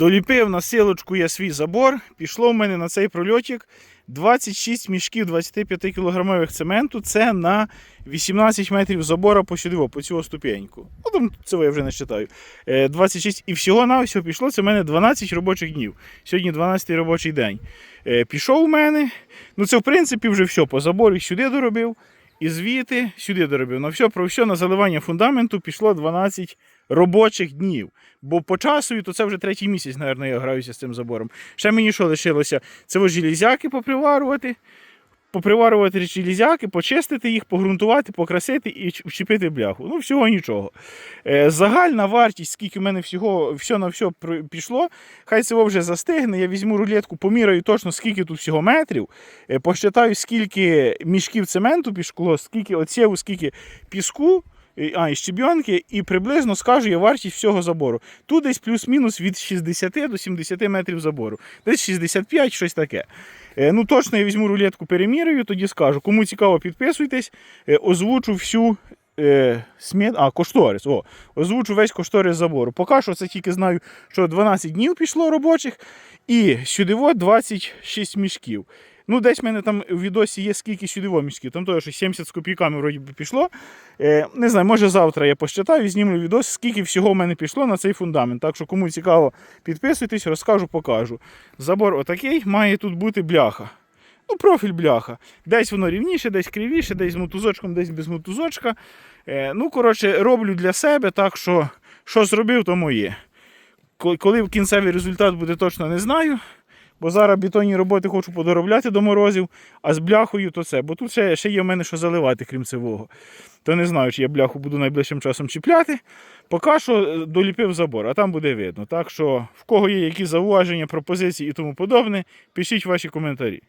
Доліпив на силочку я свій забор. Пішло в мене на цей прольотик 26 мішків 25 кілограмових цементу. Це на 18 метрів забора сюди, по цю ступеньку. Ну там цього я вже не читаю. 26 і всього на всього пішло. Це в мене 12 робочих днів. Сьогодні 12 робочий день. Е, Пішов у мене. Ну це в принципі вже все. По забору сюди доробив. І звідти сюди доробив. На все про все на заливання фундаменту пішло 12 робочих днів. Бо по часу, то це вже третій місяць, мабуть, я граюся з цим забором. Ще мені що лишилося? Це ось железяки поприварувати, поприварувати железяки, почистити їх, погрунтувати, покрасити і вчепити бляху. Ну, всього нічого. Е, загальна вартість, скільки в мене всього, все на все пішло, хай це вже застигне. Я візьму рулетку, поміряю точно, скільки тут всього метрів, е, посчитаю, скільки мішків цементу пішло, скільки оцєву, скільки піску. А, і щебінки, і приблизно скажу я вартість всього забору. Тут десь плюс-мінус від 60 до 70 метрів забору. Десь 65, щось таке. Е, ну точно я візьму рулетку, перемірюю, тоді скажу. Кому цікаво, підписуйтесь, Е, озвучу всю смет... а, кошторис. О, озвучу весь кошторис забору. Поки що це тільки знаю, що 12 днів пішло робочих, і сюди 26 мішків. Ну, десь в мене там в відосі є скільки сюди мішків. Там теж 70 з копійками вроді би пішло. Е, не знаю, може завтра я посчитаю і знімлю відос, скільки всього в мене пішло на цей фундамент. Так що, кому цікаво, підписуйтесь, розкажу, покажу. Забор отакий, має тут бути бляха. Ну, профіль бляха. Десь воно рівніше, десь кривіше, десь з мотузочком, десь без мотузочка. Е, ну, коротше, роблю для себе, так що що зробив, то моє. Ко- Коли кінцевий результат буде, точно не знаю. Бо зараз бетонні роботи хочу подоробляти до морозів, а з бляхою то це. Бо тут ще, ще є в мене що заливати, крім цивого. То не знаю, чи я бляху буду найближчим часом чіпляти. Поки що е, доліпив забор, а там буде видно. Так що, в кого є якісь зауваження, пропозиції і тому подобне, пишіть ваші коментарі.